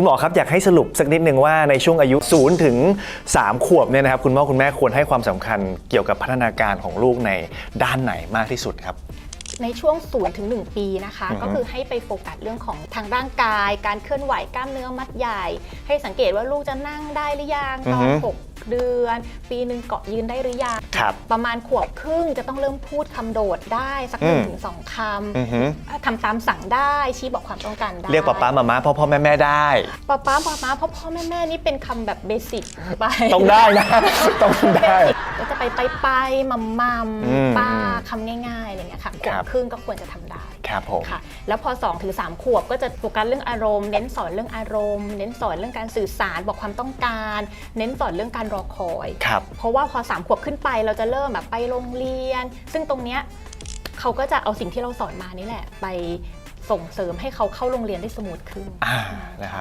คุณหมอครับอยากให้สรุปสักนิดนึงว่าในช่วงอายุ0ถึง3ขวบเนี่ยนะครับคุณพ่อคุณแม่ควรให้ความสำคัญเกี่ยวกับพัฒนาการของลูกในด้านไหนมากที่สุดครับ ในช่วง0ถึง1ปีนะคะอือฮึก็คือให้ไปโฟกัสเรื่องของทางร่างกาย การเคลื่อนไหวกล้ามเนื้อมัดใหญ่ ให้สังเกตว่าลูกจะนั่งได้หรือยังตอนหกเดือน ปีหนึ่งเกาะยืนได้หรือยังครับประมาณขวบครึ่งจะต้องเริ่มพูดคำโดดได้สักหอืนึ่งมถึงสองคอือฮึำทำตามสั่งได้ชี้บอกความต้องการได้ เรียกป๊าป๊ามาม่าพ่อพ่อแม่แม่ได้ ป๊าป๊าป๊าป๊าพ่อพ่อแม่แม่นี่เป็นคำแบบเบสิกไปต้องได้นะ ต้องได้ ก็จะไปไปไปมัมมัมอืมป้าคำง่ายๆอะไรเงี้ยค่ะขควรับบครึ่งก็ควรจะทำได้ครับผมค่ะแล้วพอ2ถึง3ขวบก็จะโฟกัสเรื่องอารมณ์เน้นสอนเรื่องอารมณ์ เน้นสอนเรื่องการสื่อสารบอกความต้องการ เน้นสอนเรื่องการรอคอยครับเพราะว่าพอ3ขวบขึ้นไปเราจะเริ่มแบบไปโรงเรียน ซึ่งตรงเนี้ยเขาก็จะเอาสิ่งที่เราสอนมานี่แหละ ไปส่งเสริมให้เขาเข้าโรงเรียนได้สมูทขึ้นอ่านะครับ